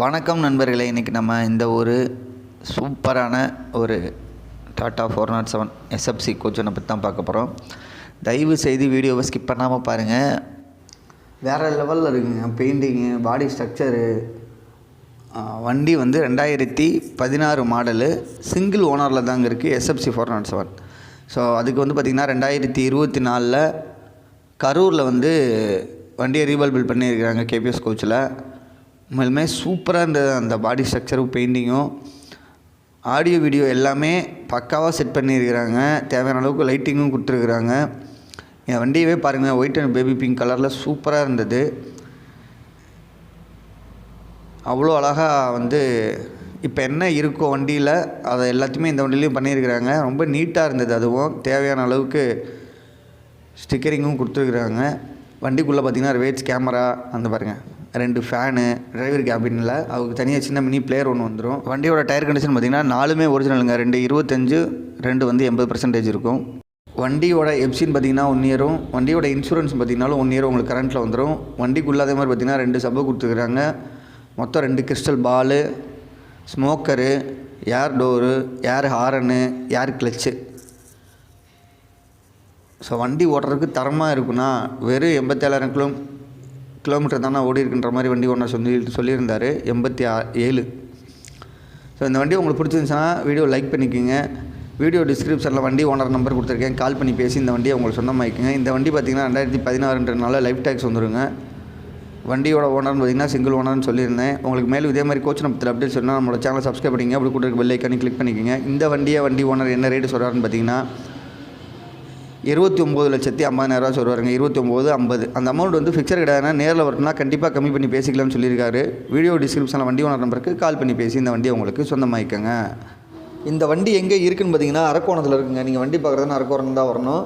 வணக்கம் நண்பர்களே இன்றைக்கி நம்ம இந்த ஒரு சூப்பரான ஒரு Tata four nought seven SFC கோச்சனை பற்றி தான் பார்க்க போகிறோம் தயவு செய்து வீடியோவை ஸ்கிப் பண்ணாமல் பாருங்கள் வேறு லெவலில் இருக்குங்க. பெயிண்டிங்கு பாடி ஸ்ட்ரக்சரு வண்டி வந்து ரெண்டாயிரத்தி பதினாறு மாடலு சிங்கிள் ஓனரில் தாங்க இருக்குது SFC four nought seven. So அதுக்கு வந்து பார்த்திங்கன்னா ரெண்டாயிரத்தி இருபத்தி நாலில் கரூரில் வந்து வண்டியை ரீபால் பண்ணியிருக்கிறாங்க கேபிஎஸ் கோச்சில் உண்மையிலுமே சூப்பராக இருந்தது. அந்த பாடி ஸ்ட்ரக்சரும் பெயிண்டிங்கும் ஆடியோ வீடியோ எல்லாமே பக்காவாக செட் பண்ணியிருக்கிறாங்க. தேவையான அளவுக்கு லைட்டிங்கும் கொடுத்துருக்குறாங்க. என் வண்டியவே பாருங்கள் ஒயிட் அண்ட் பேபி பிங்க் கலரில் சூப்பராக இருந்தது. அவ்வளோ அழகாக வந்து இப்போ என்ன இருக்கோ வண்டியில் அதை எல்லாத்தையுமே இந்த வண்டியிலையும் பண்ணியிருக்கிறாங்க. ரொம்ப நீட்டாக இருந்தது அதுவும். தேவையான அளவுக்கு ஸ்டிக்கரிங்கும் கொடுத்துருக்குறாங்க. வண்டிக்குள்ளே பார்த்தீங்கன்னா ரிவேட்ஸ் கேமரா அந்த பாருங்கள் ரெண்டு ஃபேனு டிரைவர் கேபினில் அவருக்கு தனியாக சின்ன மினி பிளேயர் ஒன்று வந்துடும் வண்டியோட டயர் கண்டிஷன் பார்த்தீங்கன்னா நாலுமே ஒரிஜினலுங்க ரெண்டு இருபத்தஞ்சு ரெண்டு வந்து எண்பது பர்சன்டேஜ் இருக்கும். வண்டியோட எப்சின்னு பார்த்தீங்கன்னா ஒன் இயரும் வண்டியோட இன்சூரன்ஸ் பார்த்தீங்கன்னாலும் ஒன் இயர் உங்களுக்கு கரண்ட்டில் வந்துடும் வண்டிக்குள்ளே அதே மாதிரி பார்த்தீங்கன்னா ரெண்டு சப்பு கொடுத்துருக்குறாங்க மொத்தம் ரெண்டு crystal ball smoker air door air horn air clutch so வண்டி ஓட்டுறதுக்கு தரமாக இருக்குன்னா வெறும் எண்பத்தேழாயிரம் கிலோ கிலோமீட்டர் தானே ஓடி இருக்குன்ற மாதிரி வண்டி ஓனர் சொல்லி சொல்லியிருந்தார். எண்பத்தி ஆ ஏழு. ஸோ இந்த வண்டி உங்களுக்கு பிடிச்சிருந்துச்சுன்னா வீடியோ லைக் பண்ணிக்கோங்க. வீடியோ டிஸ்கிரிப்ஷனில் வண்டி ஓனர் நம்பர் கொடுத்துருக்கேன். கால் பண்ணி பேசி இந்த வண்டியை உங்களுக்கு சொந்தமாக்கிக்கங்க. இந்த வண்டி பார்த்திங்கன்னா ரெண்டாயிரத்தி பதினாறுன்றனால லைஃப் டேக்ஸ் வந்துருங்க. வண்டியோட ஓனர்னு பார்த்தீங்கன்னா சிங்கிள் ஓனர்னு சொல்லியிருந்தேன். உங்களுக்கு மேலும் இதே மாதிரி கோச் பற்றி அப்டேட் சொன்னால் நம்மளோட சேனலை சப்ஸ்கிரைப் பண்ணிங்க அப்படி கூட பெல் ஐக்கானி கிளிக் பண்ணிக்கோங்க. இந்த வண்டியை வண்டி ஓனர் என்ன ரேட்டு சொல்கிறாருன்னு பார்த்தீங்கன்னா இருபத்தி ஒம்பது லட்சத்தி ஐம்பதாயிரரூவா சொல்லுவாருங்க. இருபத்தி ஒம்பது ஐம்பது. அந்த அமௌண்ட் வந்து ஃபிக்சர் கிடையாதுன்னா நேரில் வரணும்னா கண்டிப்பாக கம்மி பண்ணி பேசிக்கலாம்னு சொல்லியிருக்காரு. வீடியோ டிஸ்கிரிப்ஷனில் வண்டி ஓனர் நம்பருக்கு கால் பண்ணி பேசி இந்த வண்டியை உங்களுக்கு சொந்தமாக்கிக்கோங்க. இந்த வண்டி எங்கே இருக்குதுன்னு பார்த்தீங்கன்னா அரக்கோணத்தில் இருக்குங்க. நீங்கள் வண்டி பார்க்குறதுனா அரக்கோணம் தான் வரணும்.